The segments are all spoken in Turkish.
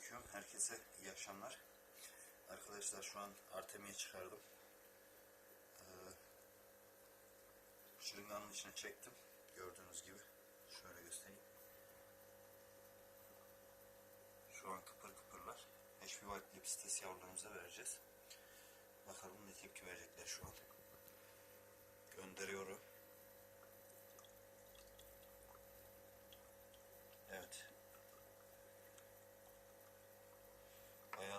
Selamünaleyküm. Herkese iyi akşamlar. Arkadaşlar şu an Artemia çıkardım. Ee, şırınganın içine çektim. Gördüğünüz gibi. Şöyle göstereyim. Şu an kıpır kıpırlar. HP White Lepistes yavrularımıza vereceğiz. Bakalım ne tepki verecekler şu an. Gönderiyorum. Evet.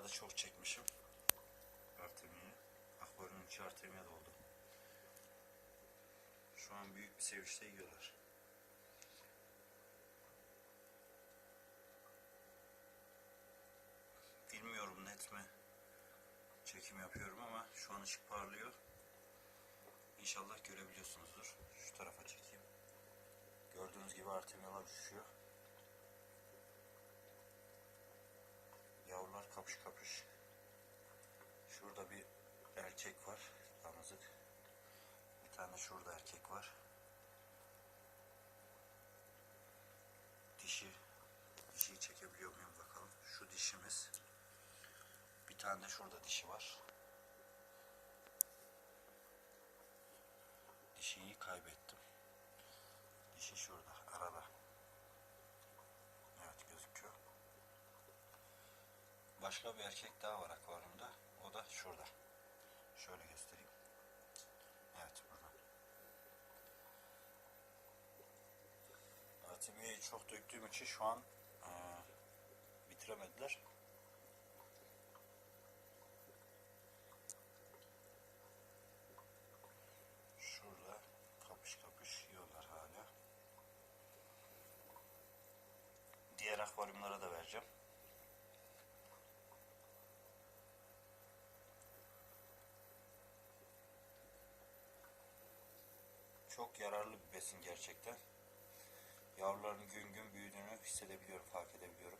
Da çok çekmişim. Artemiye. Akvaryumun içi Artemia doldu. Şu an büyük bir sevinçle yiyorlar. Bilmiyorum net mi çekim yapıyorum ama şu an ışık parlıyor. İnşallah görebiliyorsunuzdur. Şu tarafa çekeyim. Gördüğünüz gibi Artemialar uçuşuyor. Yavrular kapış kapış. Şurada bir erkek var. Damızlık. Bir tane şurada erkek var. Dişi. Dişiyi çekebiliyor muyum bakalım. Şu dişimiz. Bir tane de şurada dişi var. Dişiyi kaybettim. Dişi şurada arada. Evet gözüküyor. Başka bir erkek daha var akvaryumda. O da şurada. Şöyle göstereyim. Çok döktüğüm için şu an eee, bitiremediler. Şurada kapış kapış yiyorlar hala. Diğer akvaryumlara da vereceğim. Çok yararlı bir besin gerçekten. Yavruların gün gün büyüdüğünü hissedebiliyorum, fark edebiliyorum.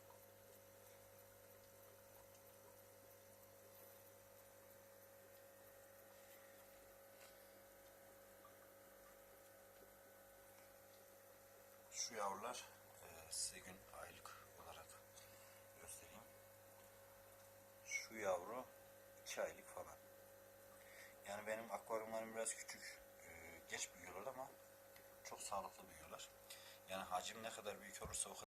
Şu yavrular e, size gün aylık olarak göstereyim. Şu yavru 2 aylık falan. Yani benim akvaryumlarım biraz küçük. e, geç büyüyorlar ama çok sağlıklı büyüyorlar. Yani hacim ne kadar büyük olursa o kadar